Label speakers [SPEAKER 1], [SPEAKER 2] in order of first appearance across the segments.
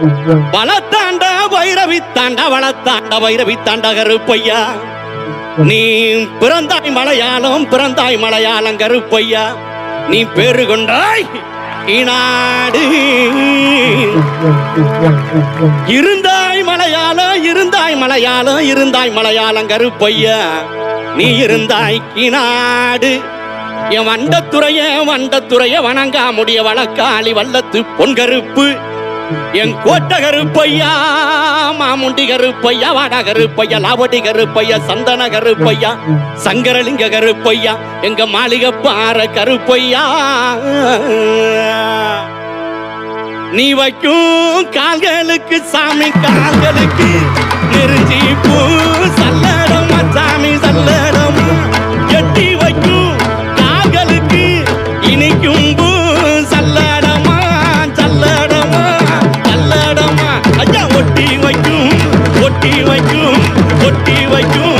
[SPEAKER 1] வளத்தாண்ட வைரவி தாண்ட வளத்தாண்ட வைரவி தாண்ட கருப்பையா. நீ பிறந்தாய் மலையாளம் பிறந்தாய் மலையாளம் கருப்பையா. நீ பேரு கொண்டாய் இனாடு இருந்தாய் மலையாளம் இருந்தாய் மலையாளம் இருந்தாய் மலையாளம் கருப்பையா. நீ இருந்தாய் கிநாடு என் வண்டத்துறைய வண்டத்துறைய வணங்கா முடிய வழக்காளி வல்லத்து பொன்கருப்பு என் கோட்டகரு பையா மாமுண்டி கருப்பையா வாடா கருப்பையா லாவடி கருப்பையா சந்தன கருப்பையா சங்கரலிங்க கருப்பையா எங்க மாளிகை பாற கருப்பையா நீ வைக்கும் கால்களுக்கு சாமி கால்களுக்கு நெருஞ்சி பூ ஒட்டி வைக்கும் ஒட்டி வைக்கும்.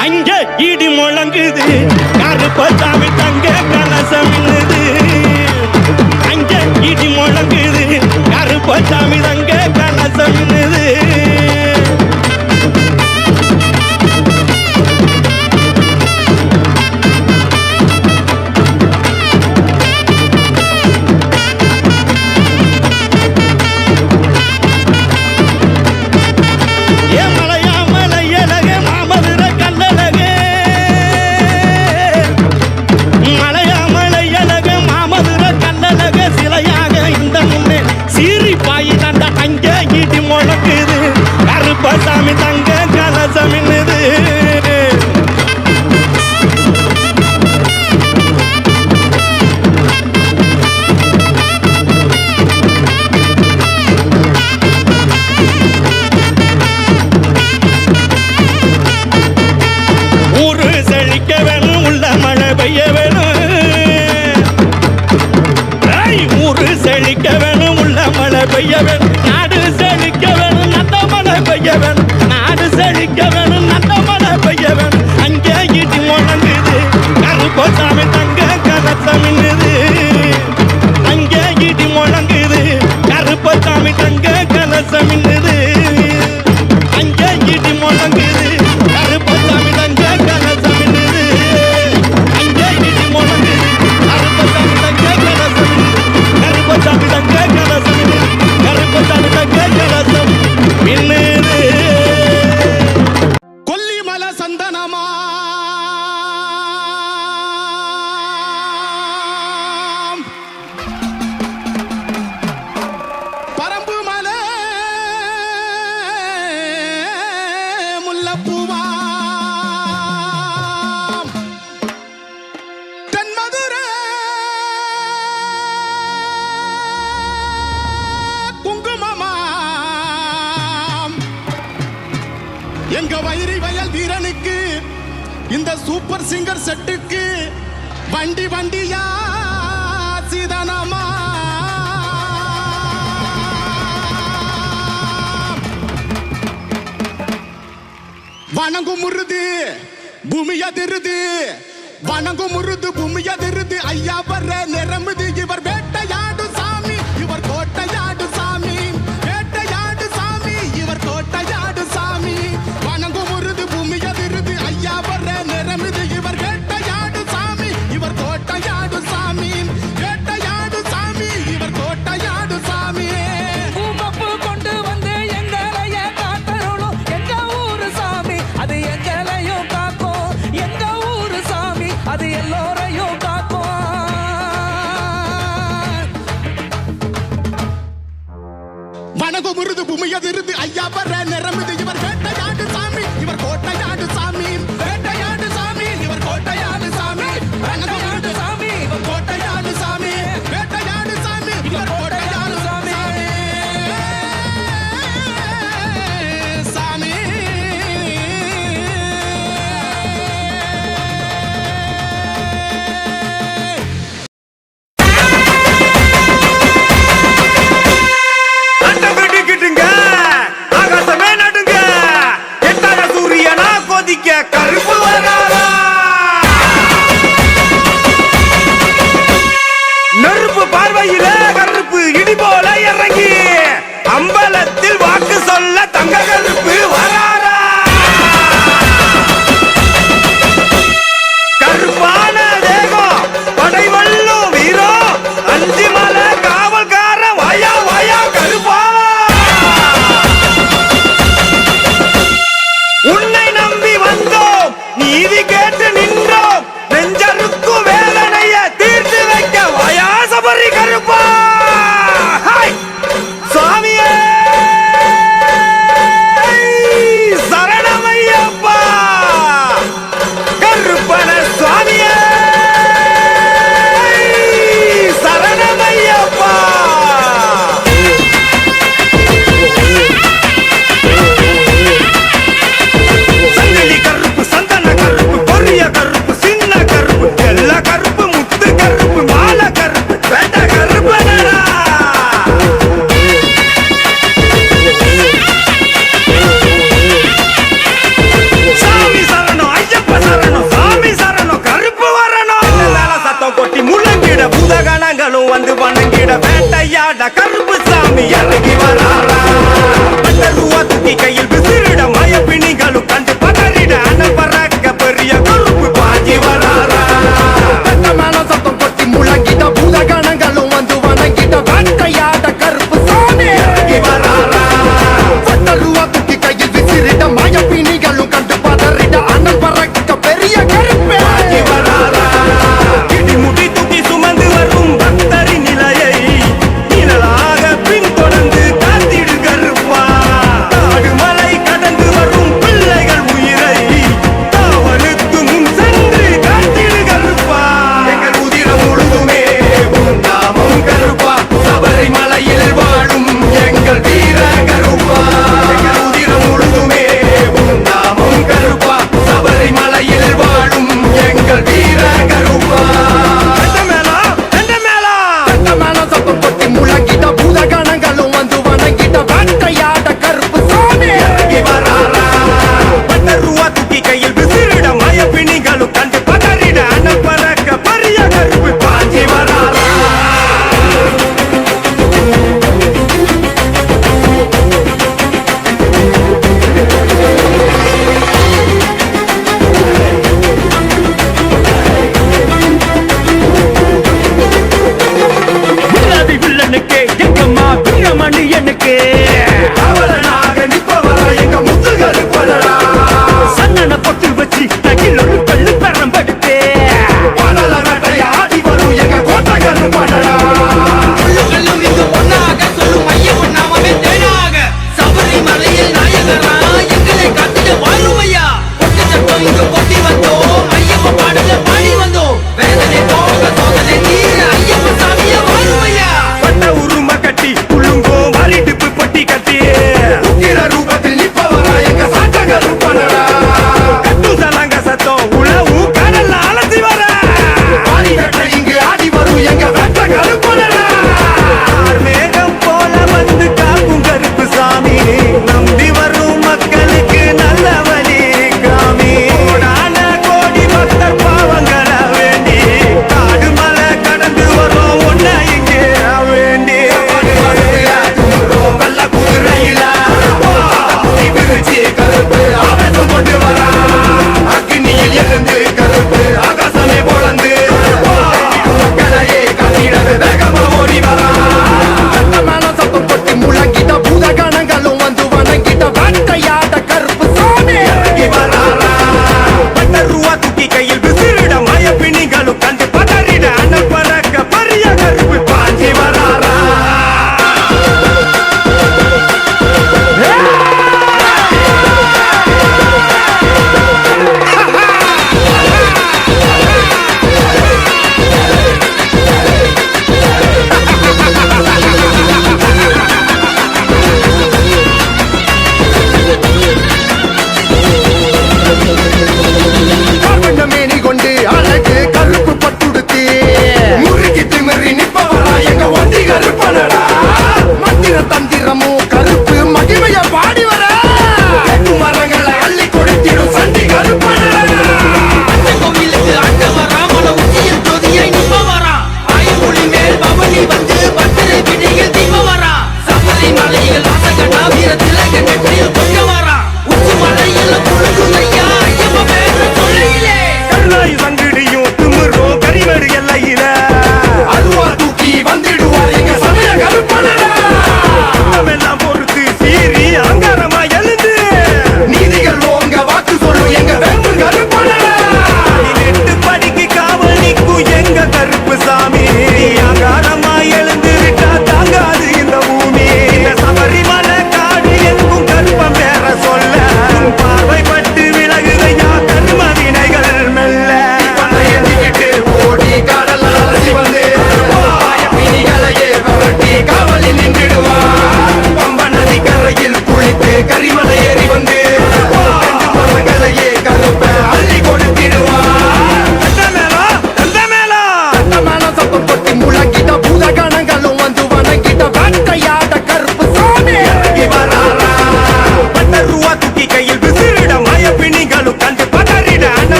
[SPEAKER 1] அங்க இடி முழங்குது. கருப்ப சாமி தங்க கலசம் மின்னுது. அங்க இடி முழங்குது. கருப்ப சாமி தங்க கலசம் மின்னுது.
[SPEAKER 2] வணங்கும் முருது பூமி அதிருது. வணங்கும் முருது பூமி அதிருது. ஐயா வர்ற நிரம்புது முருது ஐயா வர வேட்டையாட
[SPEAKER 3] கருப்பு சாமி இறங்கி
[SPEAKER 4] காவலன்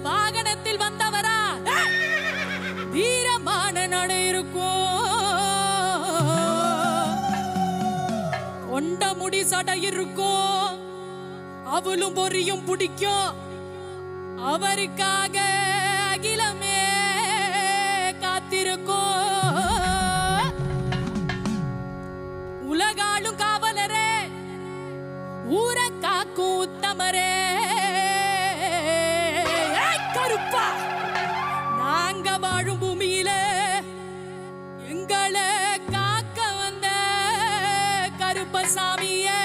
[SPEAKER 4] வாகனத்தில் வந்தவரா? தீரமான வீரமான இருக்கும் கொண்ட முடி சடை இருக்கும் அவளும் பொரியும் பிடிக்கும் அவருக்காக அகிலமே காத்திருக்கும் எங்களை காக்க வந்த கருப்பசாமியே